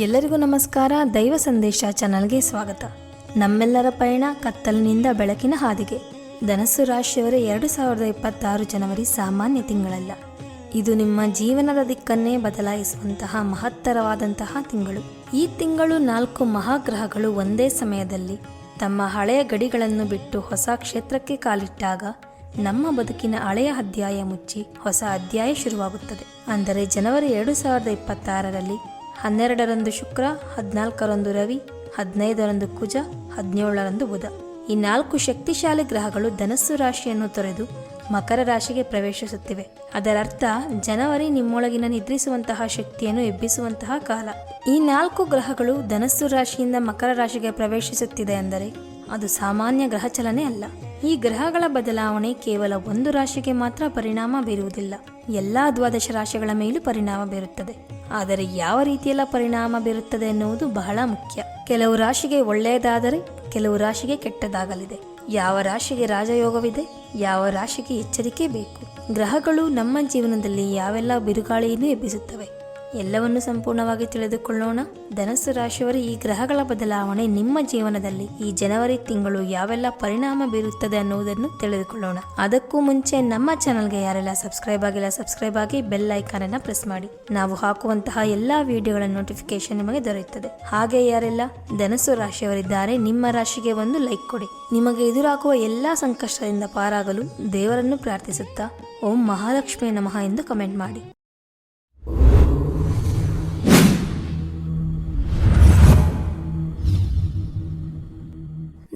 ಎಲ್ಲರಿಗೂ ನಮಸ್ಕಾರ. ದೈವ ಸಂದೇಶ ಚಾನಲ್ಗೆ ಸ್ವಾಗತ. ನಮ್ಮೆಲ್ಲರ ಪಯಣ ಕತ್ತಲಿನಿಂದ ಬೆಳಕಿನ ಹಾದಿಗೆ. ಧನಸ್ಸು ರಾಶಿಯವರ ಎರಡು ಸಾವಿರದ ಇಪ್ಪತ್ತಾರು ಜನವರಿ ಸಾಮಾನ್ಯ ತಿಂಗಳಲ್ಲ. ಇದು ನಿಮ್ಮ ಜೀವನದ ದಿಕ್ಕನ್ನೇ ಬದಲಾಯಿಸುವಂತಹ ಮಹತ್ತರವಾದಂತಹ ತಿಂಗಳು. ಈ ತಿಂಗಳು ನಾಲ್ಕು ಮಹಾಗ್ರಹಗಳು ಒಂದೇ ಸಮಯದಲ್ಲಿ ತಮ್ಮ ಹಳೆಯ ಗಡಿಗಳನ್ನು ಬಿಟ್ಟು ಹೊಸ ಕ್ಷೇತ್ರಕ್ಕೆ ಕಾಲಿಟ್ಟಾಗ ನಮ್ಮ ಬದುಕಿನ ಹಳೆಯ ಅಧ್ಯಾಯ ಮುಚ್ಚಿ ಹೊಸ ಅಧ್ಯಾಯ ಶುರುವಾಗುತ್ತದೆ. ಅಂದರೆ ಜನವರಿ ಎರಡು ಸಾವಿರದ ಇಪ್ಪತ್ತಾರರಲ್ಲಿ ಹನ್ನೆರಡರಂದು ಶುಕ್ರ, ಹದಿನಾಲ್ಕರಂದು ರವಿ, ಹದಿನೈದರಂದು ಕುಜ, ಹದಿನೇಳರಂದು ಬುಧ. ಈ ನಾಲ್ಕು ಶಕ್ತಿಶಾಲಿ ಗ್ರಹಗಳು ಧನಸ್ಸು ರಾಶಿಯನ್ನು ತೊರೆದು ಮಕರ ರಾಶಿಗೆ ಪ್ರವೇಶಿಸುತ್ತಿವೆ. ಅದರರ್ಥ, ಜನವರಿ ನಿಮ್ಮೊಳಗಿನ ನಿದ್ರಿಸುವಂತಹ ಶಕ್ತಿಯನ್ನು ಎಬ್ಬಿಸುವಂತಹ ಕಾಲ. ಈ ನಾಲ್ಕು ಗ್ರಹಗಳು ಧನಸ್ಸು ರಾಶಿಯಿಂದ ಮಕರ ರಾಶಿಗೆ ಪ್ರವೇಶಿಸುತ್ತಿದೆ ಅಂದರೆ ಅದು ಸಾಮಾನ್ಯ ಗ್ರಹ ಚಲನೆ ಅಲ್ಲ. ಈ ಗ್ರಹಗಳ ಬದಲಾವಣೆ ಕೇವಲ ಒಂದು ರಾಶಿಗೆ ಮಾತ್ರ ಪರಿಣಾಮ ಬೀರುವುದಿಲ್ಲ. ಎಲ್ಲಾ ದ್ವಾದಶ ರಾಶಿಗಳ ಮೇಲೂ ಪರಿಣಾಮ ಬೀರುತ್ತದೆ. ಆದರೆ ಯಾವ ರೀತಿಯೆಲ್ಲ ಪರಿಣಾಮ ಬೀರುತ್ತದೆ ಎನ್ನುವುದು ಬಹಳ ಮುಖ್ಯ. ಕೆಲವು ರಾಶಿಗೆ ಒಳ್ಳೆಯದಾದರೆ ಕೆಲವು ರಾಶಿಗೆ ಕೆಟ್ಟದಾಗಲಿದೆ. ಯಾವ ರಾಶಿಗೆ ರಾಜಯೋಗವಿದೆ, ಯಾವ ರಾಶಿಗೆ ಎಚ್ಚರಿಕೆ ಬೇಕು. ಗ್ರಹಗಳು ನಮ್ಮ ಜೀವನದಲ್ಲಿ ಯಾವೆಲ್ಲ ಬಿರುಗಾಳಿಯನ್ನು ಎಬ್ಬಿಸುತ್ತವೆ. ಎಲ್ಲವನ್ನು ಸಂಪೂರ್ಣವಾಗಿ ತಿಳಿದುಕೊಳ್ಳೋಣ. ಧನಸ್ಸು ರಾಶಿಯವರ ಈ ಗ್ರಹಗಳ ಬದಲಾವಣೆ ನಿಮ್ಮ ಜೀವನದಲ್ಲಿ ಈ ಜನವರಿ ತಿಂಗಳು ಯಾವೆಲ್ಲ ಪರಿಣಾಮ ಬೀರುತ್ತದೆ ಅನ್ನುವುದನ್ನು ತಿಳಿದುಕೊಳ್ಳೋಣ. ಅದಕ್ಕೂ ಮುಂಚೆ ನಮ್ಮ ಚಾನಲ್ಗೆ ಯಾರೆಲ್ಲ ಸಬ್ಸ್ಕ್ರೈಬ್ ಆಗಿಲ್ಲ, ಸಬ್ಸ್ಕ್ರೈಬ್ ಆಗಿ ಬೆಲ್ ಐಕಾನ್ ಅನ್ನ ಪ್ರೆಸ್ ಮಾಡಿ. ನಾವು ಹಾಕುವಂತಹ ಎಲ್ಲಾ ವಿಡಿಯೋಗಳ ನೋಟಿಫಿಕೇಶನ್ ನಿಮಗೆ ದೊರೆಯುತ್ತದೆ. ಹಾಗೆ ಯಾರೆಲ್ಲ ಧನಸ್ಸು ರಾಶಿಯವರಿದ್ದಾರೆ, ನಿಮ್ಮ ರಾಶಿಗೆ ಒಂದು ಲೈಕ್ ಕೊಡಿ. ನಿಮಗೆ ಎದುರಾಗುವ ಎಲ್ಲಾ ಸಂಕಷ್ಟದಿಂದ ಪಾರಾಗಲು ದೇವರನ್ನು ಪ್ರಾರ್ಥಿಸುತ್ತಾ, ಓಂ ಮಹಾಲಕ್ಷ್ಮಿ ನಮಃ ಎಂದು ಕಮೆಂಟ್ ಮಾಡಿ.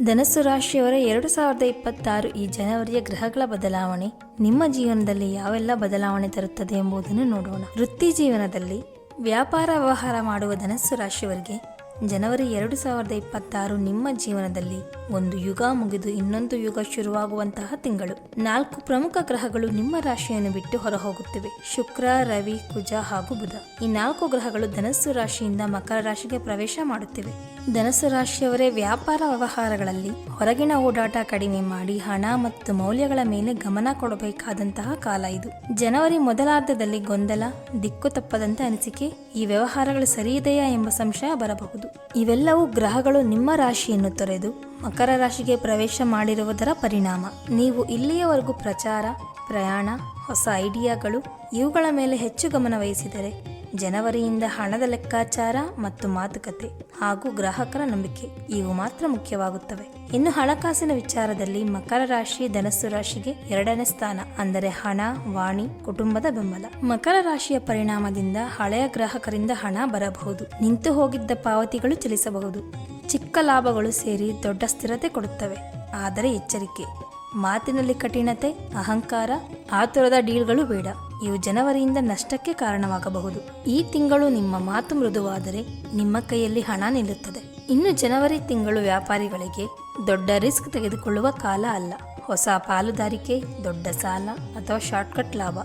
ಧನಸ್ಸು ರಾಶಿಯವರ, ಎರಡು ಸಾವಿರದ ಇಪ್ಪತ್ತಾರು ಈ ಜನವರಿಯ ಗ್ರಹಗಳ ಬದಲಾವಣೆ ನಿಮ್ಮ ಜೀವನದಲ್ಲಿ ಯಾವೆಲ್ಲ ಬದಲಾವಣೆ ತರುತ್ತದೆ ಎಂಬುದನ್ನು ನೋಡೋಣ. ವೃತ್ತಿ ಜೀವನದಲ್ಲಿ ವ್ಯಾಪಾರ ವ್ಯವಹಾರ ಮಾಡುವ ಧನಸ್ಸು ರಾಶಿಯವರಿಗೆ ಜನವರಿ ಎರಡು ಸಾವಿರದ ಇಪ್ಪತ್ತಾರು ನಿಮ್ಮ ಜೀವನದಲ್ಲಿ ಒಂದು ಯುಗ ಮುಗಿದು ಇನ್ನೊಂದು ಯುಗ ಶುರುವಾಗುವಂತಹ ತಿಂಗಳು. ನಾಲ್ಕು ಪ್ರಮುಖ ಗ್ರಹಗಳು ನಿಮ್ಮ ರಾಶಿಯನ್ನು ಬಿಟ್ಟು ಹೊರಹೋಗುತ್ತಿವೆ. ಶುಕ್ರ, ರವಿ, ಕುಜ ಹಾಗೂ ಬುಧ. ಈ ನಾಲ್ಕು ಗ್ರಹಗಳು ಧನಸ್ಸು ರಾಶಿಯಿಂದ ಮಕರ ರಾಶಿಗೆ ಪ್ರವೇಶ ಮಾಡುತ್ತಿವೆ. ಧನಸ್ಸು ರಾಶಿಯವರೇ, ವ್ಯಾಪಾರ ವ್ಯವಹಾರಗಳಲ್ಲಿ ಹೊರಗಿನ ಓಡಾಟ ಕಡಿಮೆ ಮಾಡಿ ಹಣ ಮತ್ತು ಮೌಲ್ಯಗಳ ಮೇಲೆ ಗಮನ ಕೊಡಬೇಕಾದಂತಹ ಕಾಲ ಇದು. ಜನವರಿ ಮೊದಲಾರ್ಧದಲ್ಲಿ ಗೊಂದಲ, ದಿಕ್ಕು ತಪ್ಪದಂತೆ ಅನಿಸಿಕೆ, ಈ ವ್ಯವಹಾರಗಳು ಸರಿಯಿದೆಯಾ ಎಂಬ ಸಂಶಯ ಬರಬಹುದು. ಇವೆಲ್ಲವೂ ಗ್ರಹಗಳು ನಿಮ್ಮ ರಾಶಿಯನ್ನು ತೊರೆದು ಮಕರ ರಾಶಿಗೆ ಪ್ರವೇಶ ಮಾಡಿರುವುದರ ಪರಿಣಾಮ. ನೀವು ಇಲ್ಲಿಯವರೆಗೂ ಪ್ರಚಾರ, ಪ್ರಯಾಣ, ಹೊಸ ಐಡಿಯಾಗಳು ಇವುಗಳ ಮೇಲೆ ಹೆಚ್ಚು ಗಮನ ವಹಿಸಿದರೆ ಜನವರಿಯಿಂದ ಹಣದ ಲೆಕ್ಕಾಚಾರ ಮತ್ತು ಮಾತುಕತೆ ಹಾಗೂ ಗ್ರಾಹಕರ ನಂಬಿಕೆ ಇವು ಮಾತ್ರ ಮುಖ್ಯವಾಗುತ್ತವೆ. ಇನ್ನು ಹಣಕಾಸಿನ ವಿಚಾರದಲ್ಲಿ ಮಕರ ರಾಶಿ ಧನಸ್ಸು ರಾಶಿಗೆ ಎರಡನೇ ಸ್ಥಾನ, ಅಂದರೆ ಹಣ, ವಾಣಿ, ಕುಟುಂಬದ ಬೆಂಬಲ. ಮಕರ ರಾಶಿಯ ಪರಿಣಾಮದಿಂದ ಹಳೆಯ ಗ್ರಾಹಕರಿಂದ ಹಣ ಬರಬಹುದು, ನಿಂತು ಹೋಗಿದ್ದ ಪಾವತಿಗಳು ಚಲಿಸಬಹುದು. ಚಿಕ್ಕ ಲಾಭಗಳು ಸೇರಿ ದೊಡ್ಡ ಸ್ಥಿರತೆ ಕೊಡುತ್ತವೆ, ಆದರೆ ಎಚ್ಚರಿಕೆ. ಮಾತಿನಲ್ಲಿ ಕಠಿಣತೆ, ಅಹಂಕಾರ ಆತುರದ ಡೀಲ್ಗಳು ಬೇಡ. ಇವು ಜನವರಿಯಿಂದ ನಷ್ಟಕ್ಕೆ ಕಾರಣವಾಗಬಹುದು. ಈ ತಿಂಗಳು ನಿಮ್ಮ ಮಾತು ಮೃದುವಾದರೆ ನಿಮ್ಮ ಕೈಯಲ್ಲಿ ಹಣ ನಿಲ್ಲುತ್ತದೆ. ಇನ್ನು ಜನವರಿ ತಿಂಗಳು ವ್ಯಾಪಾರಿಗಳಿಗೆ ದೊಡ್ಡ ರಿಸ್ಕ್ ತೆಗೆದುಕೊಳ್ಳುವ ಕಾಲ ಅಲ್ಲ. ಹೊಸ ಪಾಲುದಾರಿಕೆ, ದೊಡ್ಡ ಸಾಲ ಅಥವಾ ಶಾರ್ಟ್ಕಟ್ ಲಾಭ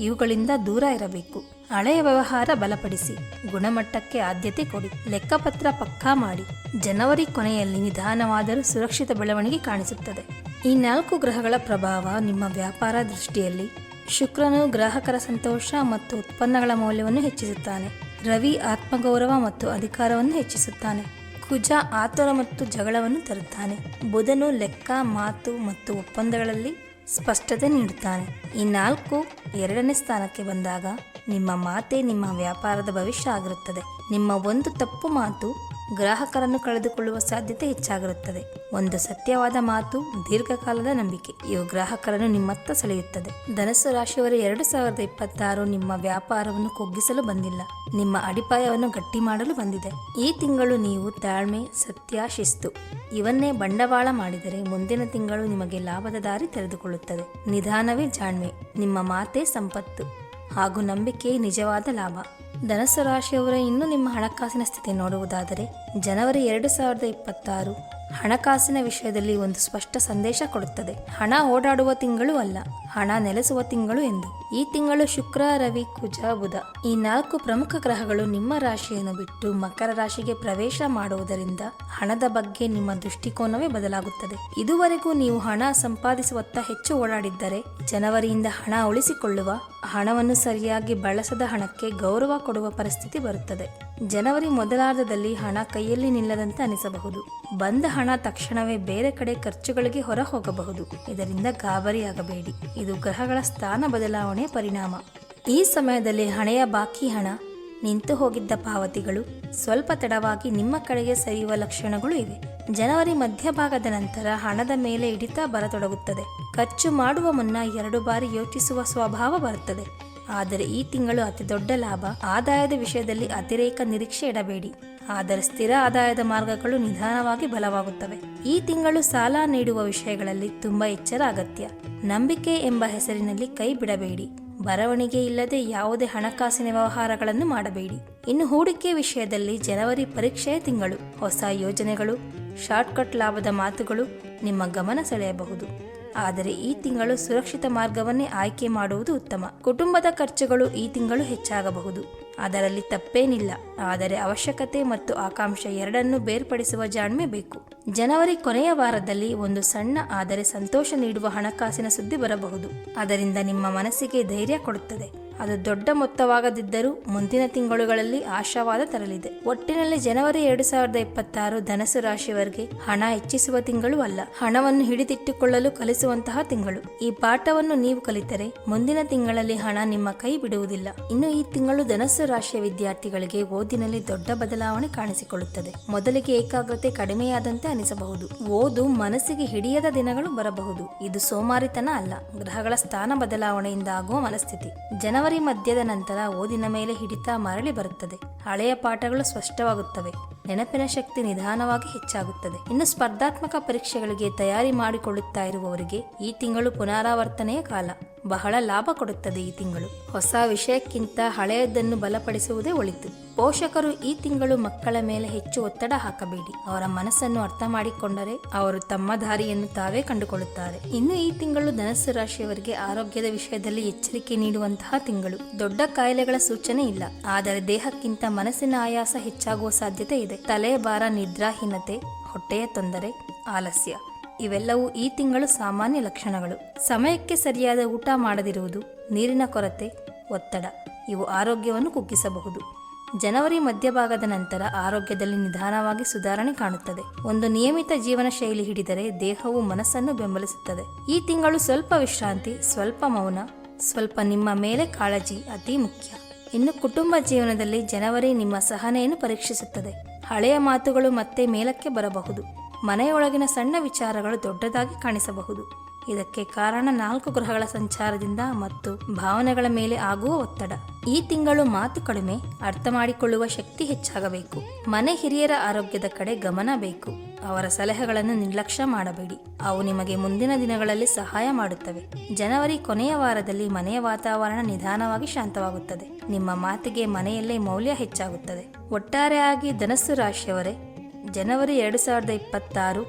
ಇವುಗಳಿಂದ ದೂರ ಇರಬೇಕು. ಹಳೆಯ ವ್ಯವಹಾರ ಬಲಪಡಿಸಿ, ಗುಣಮಟ್ಟಕ್ಕೆ ಆದ್ಯತೆ ಕೊಡಿ, ಲೆಕ್ಕಪತ್ರ ಪಕ್ಕಾ ಮಾಡಿ, ಜನವರಿ ಕೊನೆಯಲ್ಲಿ ನಿಧಾನವಾದರೂ ಸುರಕ್ಷಿತ ಬೆಳವಣಿಗೆ ಕಾಣಿಸುತ್ತದೆ. ಈ ನಾಲ್ಕು ಗ್ರಹಗಳ ಪ್ರಭಾವ ನಿಮ್ಮ ವ್ಯಾಪಾರ ದೃಷ್ಟಿಯಲ್ಲಿ ಶುಕ್ರನು ಗ್ರಾಹಕರ ಸಂತೋಷ ಮತ್ತು ಉತ್ಪನ್ನಗಳ ಮೌಲ್ಯವನ್ನು ಹೆಚ್ಚಿಸುತ್ತಾನೆ. ರವಿ ಆತ್ಮಗೌರವ ಮತ್ತು ಅಧಿಕಾರವನ್ನು ಹೆಚ್ಚಿಸುತ್ತಾನೆ. ಕುಜ ಆತುರ ಮತ್ತು ಜಗಳವನ್ನು ತರುತ್ತಾನೆ. ಬುಧನು ಲೆಕ್ಕ, ಮಾತು ಮತ್ತು ಒಪ್ಪಂದಗಳಲ್ಲಿ ಸ್ಪಷ್ಟತೆ ನೀಡುತ್ತಾನೆ. ಈ ನಾಲ್ಕು ಎರಡನೇ ಸ್ಥಾನಕ್ಕೆ ಬಂದಾಗ ನಿಮ್ಮ ಮಾತೇ ನಿಮ್ಮ ವ್ಯಾಪಾರದ ಭವಿಷ್ಯ ಆಗಿರುತ್ತದೆ. ನಿಮ್ಮ ಒಂದು ತಪ್ಪು ಮಾತು ಗ್ರಾಹಕರನ್ನು ಕಳೆದುಕೊಳ್ಳುವ ಸಾಧ್ಯತೆ ಹೆಚ್ಚಾಗಿರುತ್ತದೆ. ಒಂದು ಸತ್ಯವಾದ ಮಾತು, ದೀರ್ಘಕಾಲದ ನಂಬಿಕೆ, ಇವು ಗ್ರಾಹಕರನ್ನು ನಿಮ್ಮತ್ತ ಸೆಳೆಯುತ್ತದೆ. ಧನಸ್ಸು ರಾಶಿಯವರ ಎರಡು ಸಾವಿರದ ಇಪ್ಪತ್ತಾರು ನಿಮ್ಮ ವ್ಯಾಪಾರವನ್ನು ಕುಗ್ಗಿಸಲು ಬಂದಿಲ್ಲ. ನಿಮ್ಮ ಅಡಿಪಾಯವನ್ನು ಗಟ್ಟಿ ಮಾಡಲು ಬಂದಿದೆ. ಈ ತಿಂಗಳು ನೀವು ತಾಳ್ಮೆ, ಸತ್ಯ, ಶಿಸ್ತು. ಇವನ್ನೇ ಬಂಡವಾಳ ಮಾಡಿದರೆ ಮುಂದಿನ ತಿಂಗಳು ನಿಮಗೆ ಲಾಭದ ದಾರಿ ತೆರೆದುಕೊಳ್ಳುತ್ತದೆ. ನಿಧಾನವೇ ಜಾಣ್ಮೆ. ನಿಮ್ಮ ಮಾತೇ ಸಂಪತ್ತು. ಹಾಗೂ ನಂಬಿಕೆ ನಿಜವಾದ ಲಾಭ. ಧನಸ್ಸು ರಾಶಿಯವರ ಇನ್ನೂ ನಿಮ್ಮ ಹಣಕಾಸಿನ ಸ್ಥಿತಿ ನೋಡುವುದಾದರೆ ಜನವರಿ ಎರಡು ಸಾವಿರದ ಇಪ್ಪತ್ತಾರು ಹಣಕಾಸಿನ ವಿಷಯದಲ್ಲಿ ಒಂದು ಸ್ಪಷ್ಟ ಸಂದೇಶ ಕೊಡುತ್ತದೆ. ಹಣ ಓಡಾಡುವ ತಿಂಗಳು ಅಲ್ಲ, ಹಣ ನೆಲೆಸುವ ತಿಂಗಳು ಎಂದು. ಈ ತಿಂಗಳು ಶುಕ್ರ, ರವಿ, ಕುಜ, ಬುಧ. ಈ ನಾಲ್ಕು ಪ್ರಮುಖ ಗ್ರಹಗಳು ನಿಮ್ಮ ರಾಶಿಯನ್ನು ಬಿಟ್ಟು ಮಕರ ರಾಶಿಗೆ ಪ್ರವೇಶ ಮಾಡುವುದರಿಂದ ಹಣದ ಬಗ್ಗೆ ನಿಮ್ಮ ದೃಷ್ಟಿಕೋನವೇ ಬದಲಾಗುತ್ತದೆ. ಇದುವರೆಗೂ ನೀವು ಹಣ ಸಂಪಾದಿಸುವತ್ತ ಹೆಚ್ಚು ಓಡಾಡಿದ್ದರೆ, ಜನವರಿಯಿಂದ ಹಣ ಉಳಿಸಿಕೊಳ್ಳುವ, ಹಣವನ್ನು ಸರಿಯಾಗಿ ಬಳಸದ ಹಣಕ್ಕೆ ಗೌರವ ಕೊಡುವ ಪರಿಸ್ಥಿತಿ ಬರುತ್ತದೆ. ಜನವರಿ ಮೊದಲಾರ್ಧದಲ್ಲಿ ಹಣ ಕೈಯಲ್ಲಿ ನಿಲ್ಲದಂತೆ ಅನಿಸಬಹುದು. ಬಂದ ಹಣ ತಕ್ಷಣವೇ ಬೇರೆ ಕಡೆ ಖರ್ಚುಗಳಿಗೆ ಹೊರ ಹೋಗಬಹುದು ಇದರಿಂದ ಗಾಬರಿಯಾಗಬೇಡಿ. ಇದು ಗ್ರಹಗಳ ಸ್ಥಾನ ಬದಲಾವಣೆ ಪರಿಣಾಮ. ಈ ಸಮಯದಲ್ಲಿ ಹಣೆಯ ಬಾಕಿ ಹಣ, ನಿಂತು ಹೋಗಿದ್ದ ಪಾವತಿಗಳು, ಸ್ವಲ್ಪ ತಡವಾಗಿ ನಿಮ್ಮ ಕಡೆಗೆ ಸರಿಯುವ ಲಕ್ಷಣಗಳು ಇವೆ. ಜನವರಿ ಮಧ್ಯಭಾಗದ ನಂತರ ಹಣದ ಮೇಲೆ ಹಿಡಿತ ಬರತೊಡಗುತ್ತದೆ. ಖರ್ಚು ಮಾಡುವ ಮುನ್ನ ಎರಡು ಬಾರಿ ಯೋಚಿಸುವ ಸ್ವಭಾವ ಬರುತ್ತದೆ. ಆದರೆ ಈ ತಿಂಗಳು ಅತಿ ದೊಡ್ಡ ಲಾಭ. ಆದಾಯದ ವಿಷಯದಲ್ಲಿ ಅತಿರೇಕ ನಿರೀಕ್ಷೆ ಇಡಬೇಡಿ. ಆದರೆ ಸ್ಥಿರ ಆದಾಯದ ಮಾರ್ಗಗಳು ನಿಧಾನವಾಗಿ ಬಲವಾಗುತ್ತವೆ. ಈ ತಿಂಗಳು ಸಾಲ ನೀಡುವ ವಿಷಯಗಳಲ್ಲಿ ತುಂಬಾ ಎಚ್ಚರ ಅಗತ್ಯ. ನಂಬಿಕೆ ಎಂಬ ಹೆಸರಿನಲ್ಲಿ ಕೈ ಬಿಡಬೇಡಿ. ಬರವಣಿಗೆ ಇಲ್ಲದೆ ಯಾವುದೇ ಹಣಕಾಸಿನ ವ್ಯವಹಾರಗಳನ್ನು ಮಾಡಬೇಡಿ. ಇನ್ನು ಹೂಡಿಕೆ ವಿಷಯದಲ್ಲಿ ಜನವರಿ ಪರೀಕ್ಷೆಯ ತಿಂಗಳು. ಹೊಸ ಯೋಜನೆಗಳು, ಶಾರ್ಟ್ಕಟ್ ಲಾಭದ ಮಾತುಗಳು ನಿಮ್ಮ ಗಮನ ಸೆಳೆಯಬಹುದು. ಆದರೆ ಈ ತಿಂಗಳು ಸುರಕ್ಷಿತ ಮಾರ್ಗವನ್ನೇ ಆಯ್ಕೆ ಮಾಡುವುದು ಉತ್ತಮ. ಕುಟುಂಬದ ಖರ್ಚುಗಳು ಈ ತಿಂಗಳು ಹೆಚ್ಚಾಗಬಹುದು. ಅದರಲ್ಲಿ ತಪ್ಪೇನಿಲ್ಲ. ಆದರೆ ಅವಶ್ಯಕತೆ ಮತ್ತು ಆಕಾಂಕ್ಷೆ ಎರಡನ್ನೂ ಬೇರ್ಪಡಿಸುವ ಜಾಣ್ಮೆ ಬೇಕು. ಜನವರಿ ಕೊನೆಯ ವಾರದಲ್ಲಿ ಒಂದು ಸಣ್ಣ ಆದರೆ ಸಂತೋಷ ನೀಡುವ ಹಣಕಾಸಿನ ಸುದ್ದಿ ಬರಬಹುದು. ಅದರಿಂದ ನಿಮ್ಮ ಮನಸ್ಸಿಗೆ ಧೈರ್ಯ ಕೊಡುತ್ತದೆ. ಅದು ದೊಡ್ಡ ಮೊತ್ತವಾಗದಿದ್ದರೂ ಮುಂದಿನ ತಿಂಗಳುಗಳಲ್ಲಿ ಆಶಾವಾದ ತರಲಿದೆ. ಒಟ್ಟಿನಲ್ಲಿ ಜನವರಿ ಎರಡು ಸಾವಿರದ ಇಪ್ಪತ್ತಾರು ಧನಸು ರಾಶಿಯವರಿಗೆ ಹಣ ಹೆಚ್ಚಿಸುವ ತಿಂಗಳು ಅಲ್ಲ. ಹಣವನ್ನು ಹಿಡಿದಿಟ್ಟುಕೊಳ್ಳಲು ಕಲಿಸುವಂತಹ ತಿಂಗಳು. ಈ ಪಾಠವನ್ನು ನೀವು ಕಲಿತರೆ ಮುಂದಿನ ತಿಂಗಳಲ್ಲಿ ಹಣ ನಿಮ್ಮ ಕೈ ಬಿಡುವುದಿಲ್ಲ. ಇನ್ನು ಈ ತಿಂಗಳು ಧನಸ್ಸು ರಾಶಿಯ ವಿದ್ಯಾರ್ಥಿಗಳಿಗೆ ಓದಿನಲ್ಲಿ ದೊಡ್ಡ ಬದಲಾವಣೆ ಕಾಣಿಸಿಕೊಳ್ಳುತ್ತದೆ. ಮೊದಲಿಗೆ ಏಕಾಗ್ರತೆ ಕಡಿಮೆಯಾದಂತೆ ಅನಿಸಬಹುದು. ಓದು ಮನಸ್ಸಿಗೆ ಹಿಡಿಯದ ದಿನಗಳು ಬರಬಹುದು. ಇದು ಸೋಮಾರಿತನ ಅಲ್ಲ. ಗ್ರಹಗಳ ಸ್ಥಾನ ಬದಲಾವಣೆಯಿಂದ ಆಗುವ ಮನಸ್ಥಿತಿ. ಜನವರಿ ಮಧ್ಯದ ನಂತರ ಓದಿನ ಮೇಲೆ ಹಿಡಿತ ಮರಳಿ ಬರುತ್ತದೆ. ಹಳೆಯ ಪಾಠಗಳು ಸ್ಪಷ್ಟವಾಗುತ್ತವೆ. ನೆನಪಿನ ಶಕ್ತಿ ನಿಧಾನವಾಗಿ ಹೆಚ್ಚಾಗುತ್ತದೆ. ಇನ್ನು ಸ್ಪರ್ಧಾತ್ಮಕ ಪರೀಕ್ಷೆಗಳಿಗೆ ತಯಾರಿ ಮಾಡಿಕೊಳ್ಳುತ್ತಾ ಇರುವವರಿಗೆ ಈ ತಿಂಗಳು ಪುನರಾವರ್ತನೆಯ ಕಾಲ. ಬಹಳ ಲಾಭ ಕೊಡುತ್ತದೆ ಈ ತಿಂಗಳು. ಹೊಸ ವಿಷಯಕ್ಕಿಂತ ಹಳೆಯದನ್ನು ಬಲಪಡಿಸುವುದೇ ಒಳಿತು. ಪೋಷಕರು ಈ ತಿಂಗಳು ಮಕ್ಕಳ ಮೇಲೆ ಹೆಚ್ಚು ಒತ್ತಡ ಹಾಕಬೇಡಿ. ಅವರ ಮನಸ್ಸನ್ನು ಅರ್ಥ ಮಾಡಿಕೊಂಡರೆ ಅವರು ತಮ್ಮ ದಾರಿಯನ್ನು ತಾವೇ ಕಂಡುಕೊಳ್ಳುತ್ತಾರೆ. ಇನ್ನು ಈ ತಿಂಗಳು ಧನಸ್ಸು ರಾಶಿಯವರಿಗೆ ಆರೋಗ್ಯದ ವಿಷಯದಲ್ಲಿ ಎಚ್ಚರಿಕೆ ನೀಡುವಂತಹ ತಿಂಗಳು. ದೊಡ್ಡ ಕಾಯಿಲೆಗಳ ಸೂಚನೆ ಇಲ್ಲ. ಆದರೆ ದೇಹಕ್ಕಿಂತ ಮನಸ್ಸಿನ ಆಯಾಸ ಹೆಚ್ಚಾಗುವ ಸಾಧ್ಯತೆ ಇದೆ. ತಲೆಯ ಭಾರ, ನಿದ್ರಾಹೀನತೆ, ಹೊಟ್ಟೆಯ ತೊಂದರೆ, ಆಲಸ್ಯ. ಇವೆಲ್ಲವೂ ಈ ತಿಂಗಳು ಸಾಮಾನ್ಯ ಲಕ್ಷಣಗಳು. ಸಮಯಕ್ಕೆ ಸರಿಯಾದ ಊಟ ಮಾಡದಿರುವುದು ನೀರಿನ ಕೊರತೆ, ಒತ್ತಡ. ಇವು ಆರೋಗ್ಯವನ್ನು ಕುಗ್ಗಿಸಬಹುದು. ಜನವರಿ ಮಧ್ಯಭಾಗದ ನಂತರ ಆರೋಗ್ಯದಲ್ಲಿ ನಿಧಾನವಾಗಿ ಸುಧಾರಣೆ ಕಾಣುತ್ತದೆ. ಒಂದು ನಿಯಮಿತ ಜೀವನ ಶೈಲಿ ಹಿಡಿದರೆ ದೇಹವು ಮನಸ್ಸನ್ನು ಬೆಂಬಲಿಸುತ್ತದೆ. ಈ ತಿಂಗಳು ಸ್ವಲ್ಪ ವಿಶ್ರಾಂತಿ, ಸ್ವಲ್ಪ ಮೌನ, ಸ್ವಲ್ಪ ನಿಮ್ಮ ಮೇಲೆ ಕಾಳಜಿ ಅತಿ ಮುಖ್ಯ. ಇನ್ನು ಕುಟುಂಬ ಜೀವನದಲ್ಲಿ ಜನವರಿ ನಿಮ್ಮ ಸಹನೆಯನ್ನು ಪರೀಕ್ಷಿಸುತ್ತದೆ. ಹಳೆಯ ಮಾತುಗಳು ಮತ್ತೆ ಮೇಲಕ್ಕೆ ಬರಬಹುದು. ಮನೆಯೊಳಗಿನ ಸಣ್ಣ ವಿಚಾರಗಳು ದೊಡ್ಡದಾಗಿ ಕಾಣಿಸಬಹುದು. ಇದಕ್ಕೆ ಕಾರಣ ನಾಲ್ಕು ಗ್ರಹಗಳ ಸಂಚಾರದಿಂದ ಮತ್ತು ಭಾವನೆಗಳ ಮೇಲೆ ಆಗುವ ಒತ್ತಡ. ಈ ತಿಂಗಳು ಮಾತು ಕಡಿಮೆ, ಅರ್ಥ ಮಾಡಿಕೊಳ್ಳುವ ಶಕ್ತಿ ಹೆಚ್ಚಾಗಬೇಕು. ಮನೆ ಹಿರಿಯರ ಆರೋಗ್ಯದ ಕಡೆ ಗಮನ ಬೇಕು. ಅವರ ಸಲಹೆಗಳನ್ನು ನಿರ್ಲಕ್ಷ್ಯ ಮಾಡಬೇಡಿ. ಅವು ನಿಮಗೆ ಮುಂದಿನ ದಿನಗಳಲ್ಲಿ ಸಹಾಯ ಮಾಡುತ್ತವೆ. ಜನವರಿ ಕೊನೆಯ ವಾರದಲ್ಲಿ ಮನೆಯ ವಾತಾವರಣ ನಿಧಾನವಾಗಿ ಶಾಂತವಾಗುತ್ತದೆ. ನಿಮ್ಮ ಮಾತಿಗೆ ಮನೆಯಲ್ಲೇ ಮೌಲ್ಯ ಹೆಚ್ಚಾಗುತ್ತದೆ. ಒಟ್ಟಾರೆಯಾಗಿ ಧನಸ್ಸು ರಾಶಿಯವರೇ ಜನವರಿ ಎರಡು ಸಾವಿರದ ಇಪ್ಪತ್ತಾರು,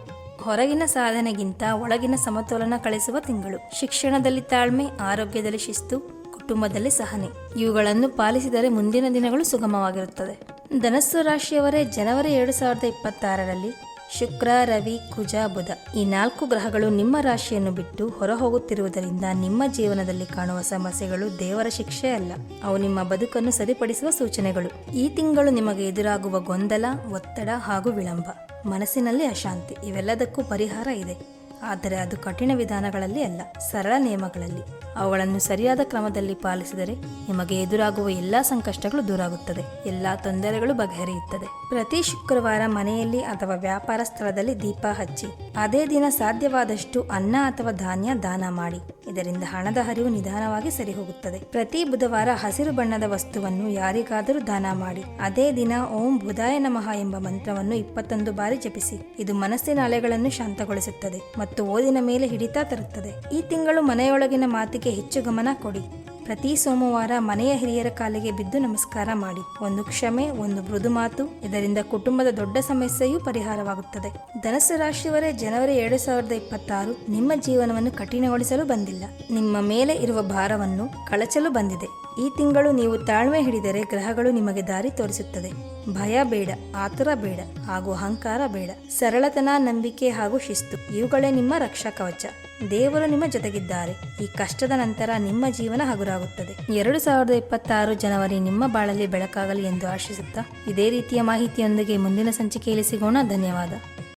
ಹೊರಗಿನ ಸಾಧನೆಗಿಂತ ಒಳಗಿನ ಸಮತೋಲನ ಕಳಿಸುವ ತಿಂಗಳು. ಶಿಕ್ಷಣದಲ್ಲಿ ತಾಳ್ಮೆ, ಆರೋಗ್ಯದಲ್ಲಿ ಶಿಸ್ತು, ಕುಟುಂಬದಲ್ಲಿ ಸಹನೆ. ಇವುಗಳನ್ನು ಪಾಲಿಸಿದರೆ ಮುಂದಿನ ದಿನಗಳು ಸುಗಮವಾಗಿರುತ್ತದೆ. ಧನಸ್ಸು ರಾಶಿಯವರೇ, ಜನವರಿ ಎರಡು ಸಾವಿರದ ಇಪ್ಪತ್ತಾರರಲ್ಲಿ ಶುಕ್ರ, ರವಿ, ಕುಜ, ಬುಧ ಈ ನಾಲ್ಕು ಗ್ರಹಗಳು ನಿಮ್ಮ ರಾಶಿಯನ್ನು ಬಿಟ್ಟು ಹೊರ ಹೋಗುತ್ತಿರುವುದರಿಂದ ನಿಮ್ಮ ಜೀವನದಲ್ಲಿ ಕಾಣುವ ಸಮಸ್ಯೆಗಳು ದೇವರ ಶಿಕ್ಷೆ ಅಲ್ಲ. ಅವು ನಿಮ್ಮ ಬದುಕನ್ನು ಸರಿಪಡಿಸುವ ಸೂಚನೆಗಳು. ಈ ತಿಂಗಳು ನಿಮಗೆ ಎದುರಾಗುವ ಗೊಂದಲ, ಒತ್ತಡ ಹಾಗೂ ವಿಳಂಬ. ಮನಸ್ಸಿನಲ್ಲಿ ಅಶಾಂತಿ. ಇವೆಲ್ಲದಕ್ಕೂ ಪರಿಹಾರ ಇದೆ. ಆದರೆ ಅದು ಕಠಿಣ ವಿಧಾನಗಳಲ್ಲಿ ಅಲ್ಲ, ಸರಳ ನಿಯಮಗಳಲ್ಲಿ. ಅವುಗಳನ್ನು ಸರಿಯಾದ ಕ್ರಮದಲ್ಲಿ ಪಾಲಿಸಿದರೆ ನಿಮಗೆ ಎದುರಾಗುವ ಎಲ್ಲಾ ಸಂಕಷ್ಟಗಳು ದೂರಾಗುತ್ತದೆ, ಎಲ್ಲಾ ತೊಂದರೆಗಳು ಬಗೆಹರಿಯುತ್ತದೆ. ಪ್ರತಿ ಶುಕ್ರವಾರ ಮನೆಯಲ್ಲಿ ಅಥವಾ ವ್ಯಾಪಾರ ಸ್ಥಳದಲ್ಲಿ ದೀಪ ಹಚ್ಚಿ ಅದೇ ದಿನ ಸಾಧ್ಯವಾದಷ್ಟು ಅನ್ನ ಅಥವಾ ಧಾನ್ಯ ದಾನ ಮಾಡಿ. ಇದರಿಂದ ಹಣದ ಹರಿವು ನಿಧಾನವಾಗಿ ಸರಿ ಹೋಗುತ್ತದೆ ಪ್ರತಿ ಬುಧವಾರ ಹಸಿರು ಬಣ್ಣದ ವಸ್ತುವನ್ನು ಯಾರಿಗಾದರೂ ದಾನ ಮಾಡಿ. ಅದೇ ದಿನ ಓಂ ಬುಧಾಯ ನಮಃ ಎಂಬ ಮಂತ್ರವನ್ನು ಇಪ್ಪತ್ತೊಂದು ಬಾರಿ ಜಪಿಸಿ. ಇದು ಮನಸ್ಸಿನ ಅಲೆಗಳನ್ನು ಶಾಂತಗೊಳಿಸುತ್ತದೆ ಮತ್ತು ಓದಿನ ಮೇಲೆ ಹಿಡಿತ ತರುತ್ತದೆ. ಈ ತಿಂಗಳು ಮನೆಯೊಳಗಿನ ಮಾತಿಗೆ ಹೆಚ್ಚು ಗಮನ ಕೊಡಿ. ಪ್ರತಿ ಸೋಮವಾರ ಮನೆಯ ಹಿರಿಯರ ಕಾಲಿಗೆ ಬಿದ್ದು ನಮಸ್ಕಾರ ಮಾಡಿ. ಒಂದು ಕ್ಷಮೆ, ಒಂದು ಮೃದು ಮಾತು, ಇದರಿಂದ ಕುಟುಂಬದ ದೊಡ್ಡ ಸಮಸ್ಯೆಯೂ ಪರಿಹಾರವಾಗುತ್ತದೆ. ಧನಸ್ಸು ರಾಶಿಯವರೇ, ಜನವರಿ ಎರಡು ಸಾವಿರದ ಇಪ್ಪತ್ತಾರು ನಿಮ್ಮ ಜೀವನವನ್ನು ಕಠಿಣಗೊಳಿಸಲು ಬಂದಿಲ್ಲ. ನಿಮ್ಮ ಮೇಲೆ ಇರುವ ಭಾರವನ್ನು ಕಳಚಲು ಬಂದಿದೆ. ಈ ತಿಂಗಳು ನೀವು ತಾಳ್ಮೆ ಹಿಡಿದರೆ ಗ್ರಹಗಳು ನಿಮಗೆ ದಾರಿ ತೋರಿಸುತ್ತದೆ. ಭಯ ಬೇಡ, ಆತುರ ಬೇಡ ಹಾಗೂ ಅಹಂಕಾರ ಬೇಡ. ಸರಳತನ, ನಂಬಿಕೆ ಹಾಗೂ ಶಿಸ್ತು, ಇವುಗಳೇ ನಿಮ್ಮ ರಕ್ಷಾ ಕವಚ. ದೇವರು ನಿಮ್ಮ ಜೊತೆಗಿದ್ದಾರೆ. ಈ ಕಷ್ಟದ ನಂತರ ನಿಮ್ಮ ಜೀವನ ಹಗುರಾಗುತ್ತದೆ. ಎರಡು ಸಾವಿರದ ಇಪ್ಪತ್ತಾರು ಜನವರಿ ನಿಮ್ಮ ಬಾಳಲ್ಲಿ ಬೆಳಕಾಗಲಿ ಎಂದು ಆಶಿಸುತ್ತಾ ಇದೇ ರೀತಿಯ ಮಾಹಿತಿಯೊಂದಿಗೆ ಮುಂದಿನ ಸಂಚಿಕೆಯಲ್ಲಿ ಸಿಗೋಣ. ಧನ್ಯವಾದ.